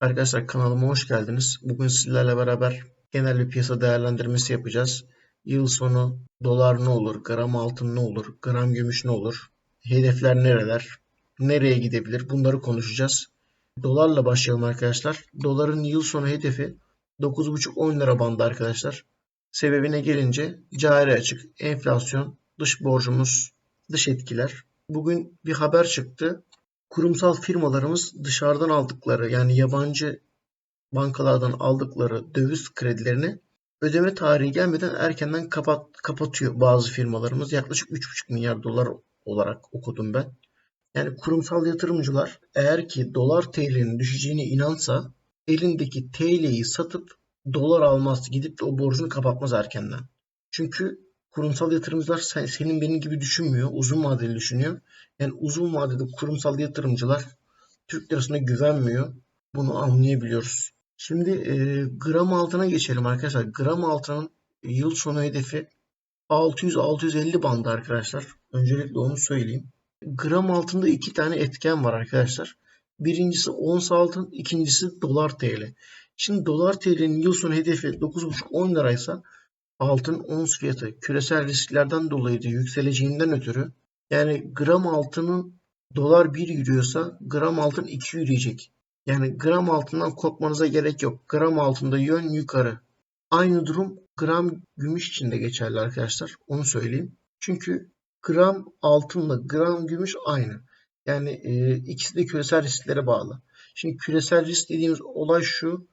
Arkadaşlar kanalıma hoş geldiniz. Bugün sizlerle beraber genel bir piyasa değerlendirmesi yapacağız. Yıl sonu dolar ne olur, gram altın ne olur, gram gümüş ne olur, hedefler nereler, nereye gidebilir bunları konuşacağız. Dolarla başlayalım arkadaşlar. Doların yıl sonu hedefi 9,5-10 lira bandı arkadaşlar. Sebebine gelince cari açık, enflasyon, dış borcumuz, dış etkiler. Bugün bir haber çıktı kurumsal firmalarımız dışarıdan aldıkları yani yabancı bankalardan aldıkları döviz kredilerini ödeme tarihi gelmeden erkenden kapat, kapatıyor bazı firmalarımız. Yaklaşık 3,5 milyar dolar olarak okudum ben. Yani kurumsal yatırımcılar eğer ki dolar TL'nin düşeceğine inansa elindeki TL'yi satıp dolar almaz gidip de o borcunu kapatmaz erkenden. Çünkü kurumsal yatırımcılar senin benim gibi düşünmüyor. Uzun vadeli düşünüyor. Yani uzun vadede kurumsal yatırımcılar Türk lirasına güvenmiyor. Bunu anlayabiliyoruz. Şimdi e, gram altına geçelim arkadaşlar. Gram altının yıl sonu hedefi 600-650 bandı arkadaşlar. Öncelikle onu söyleyeyim. Gram altında iki tane etken var arkadaşlar. Birincisi ons altın, ikincisi dolar TL. Şimdi dolar TL'nin yıl sonu hedefi 9,5-10 liraysa altın ons fiyatı küresel risklerden dolayı da yükseleceğinden ötürü yani gram altının dolar 1 yürüyorsa gram altın 2 yürüyecek. Yani gram altından korkmanıza gerek yok. Gram altında yön yukarı. Aynı durum gram gümüş için de geçerli arkadaşlar. Onu söyleyeyim. Çünkü gram altınla gram gümüş aynı. Yani e, ikisi de küresel risklere bağlı. Şimdi küresel risk dediğimiz olay şu.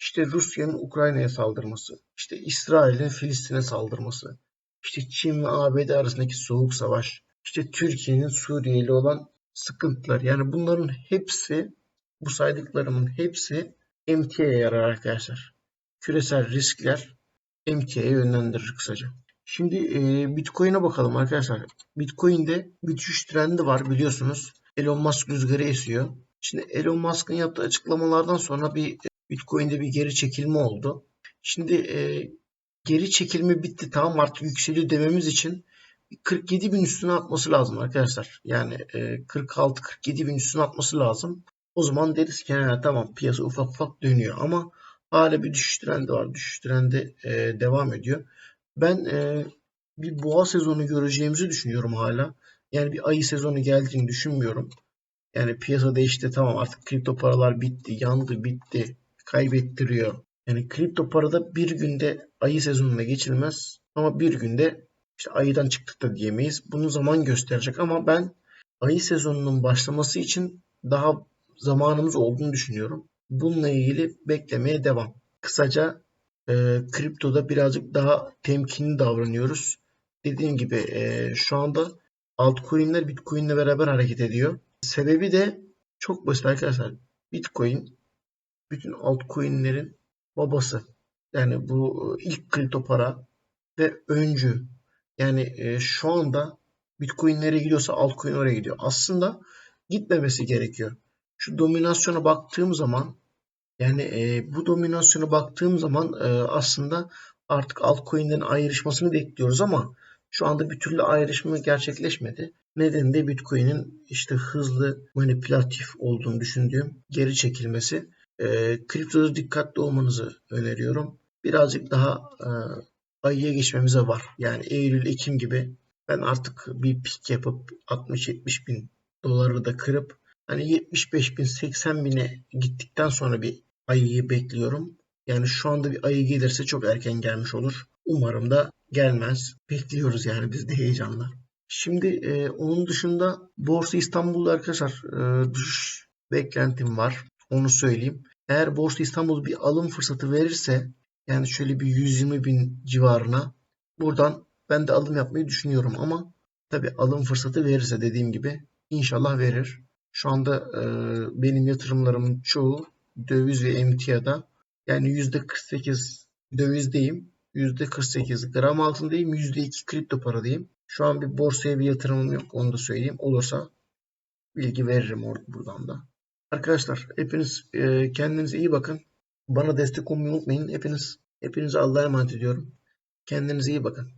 İşte Rusya'nın Ukrayna'ya saldırması, işte İsrail'in Filistin'e saldırması, işte Çin ve ABD arasındaki soğuk savaş, işte Türkiye'nin Suriye ile olan sıkıntılar. Yani bunların hepsi, bu saydıklarımın hepsi emtiaya yarar arkadaşlar. Küresel riskler emtiaya yönlendirir kısaca. Şimdi e, Bitcoin'e bakalım arkadaşlar. Bitcoin'de bir düşüş trendi var biliyorsunuz. Elon Musk rüzgarı esiyor. Şimdi Elon Musk'ın yaptığı açıklamalardan sonra bir Bitcoin'de bir geri çekilme oldu. Şimdi e, geri çekilme bitti tamam artık yükseliyor dememiz için 47 bin üstüne atması lazım arkadaşlar. Yani e, 46-47 bin üstüne atması lazım. O zaman deriz ki he, tamam piyasa ufak ufak dönüyor ama hala bir düşüş trendi var. Düşüş trendi e, devam ediyor. Ben e, bir boğa sezonu göreceğimizi düşünüyorum hala. Yani bir ayı sezonu geldiğini düşünmüyorum. Yani piyasa değişti tamam artık kripto paralar bitti, yandı, bitti kaybettiriyor. Yani kripto parada bir günde ayı sezonuna geçilmez ama bir günde işte ayıdan çıktık da diyemeyiz. Bunu zaman gösterecek ama ben ayı sezonunun başlaması için daha zamanımız olduğunu düşünüyorum. Bununla ilgili beklemeye devam. Kısaca e, kriptoda birazcık daha temkinli davranıyoruz. Dediğim gibi e, şu anda altcoin'ler Bitcoin'le beraber hareket ediyor. Sebebi de çok basit arkadaşlar. Bitcoin bütün altcoin'lerin babası. Yani bu e, ilk kripto para ve öncü. Yani e, şu anda Bitcoin nereye gidiyorsa altcoin oraya gidiyor. Aslında gitmemesi gerekiyor. Şu dominasyona baktığım zaman yani e, bu dominasyona baktığım zaman aslında artık altcoin'lerin ayrışmasını bekliyoruz ama şu anda bir türlü ayrışma gerçekleşmedi. Nedeni de Bitcoin'in işte hızlı manipülatif olduğunu düşündüğüm geri çekilmesi e, kriptoda dikkatli olmanızı öneriyorum. Birazcık daha e, ayıya geçmemize var. Yani Eylül, Ekim gibi ben artık bir pik yapıp 60-70 bin doları da kırıp hani 75 bin 80 bine gittikten sonra bir ayıyı bekliyorum. Yani şu anda bir ayı gelirse çok erken gelmiş olur. Umarım da gelmez. Bekliyoruz yani biz de heyecanla. Şimdi e, onun dışında Borsa İstanbul'da arkadaşlar e, düşüş beklentim var. Onu söyleyeyim. Eğer Borsa İstanbul bir alım fırsatı verirse yani şöyle bir 120 bin civarına buradan ben de alım yapmayı düşünüyorum ama tabi alım fırsatı verirse dediğim gibi inşallah verir. Şu anda e, benim yatırımlarımın çoğu döviz ve emtiada yani %48 dövizdeyim. %48 gram altındayım. %2 kripto paradayım. Şu an bir borsaya bir yatırımım yok. Onu da söyleyeyim. Olursa bilgi veririm orada buradan da. Arkadaşlar hepiniz e, kendinize iyi bakın. Bana destek olmayı unutmayın. Hepiniz hepinize Allah'a emanet ediyorum. Kendinize iyi bakın.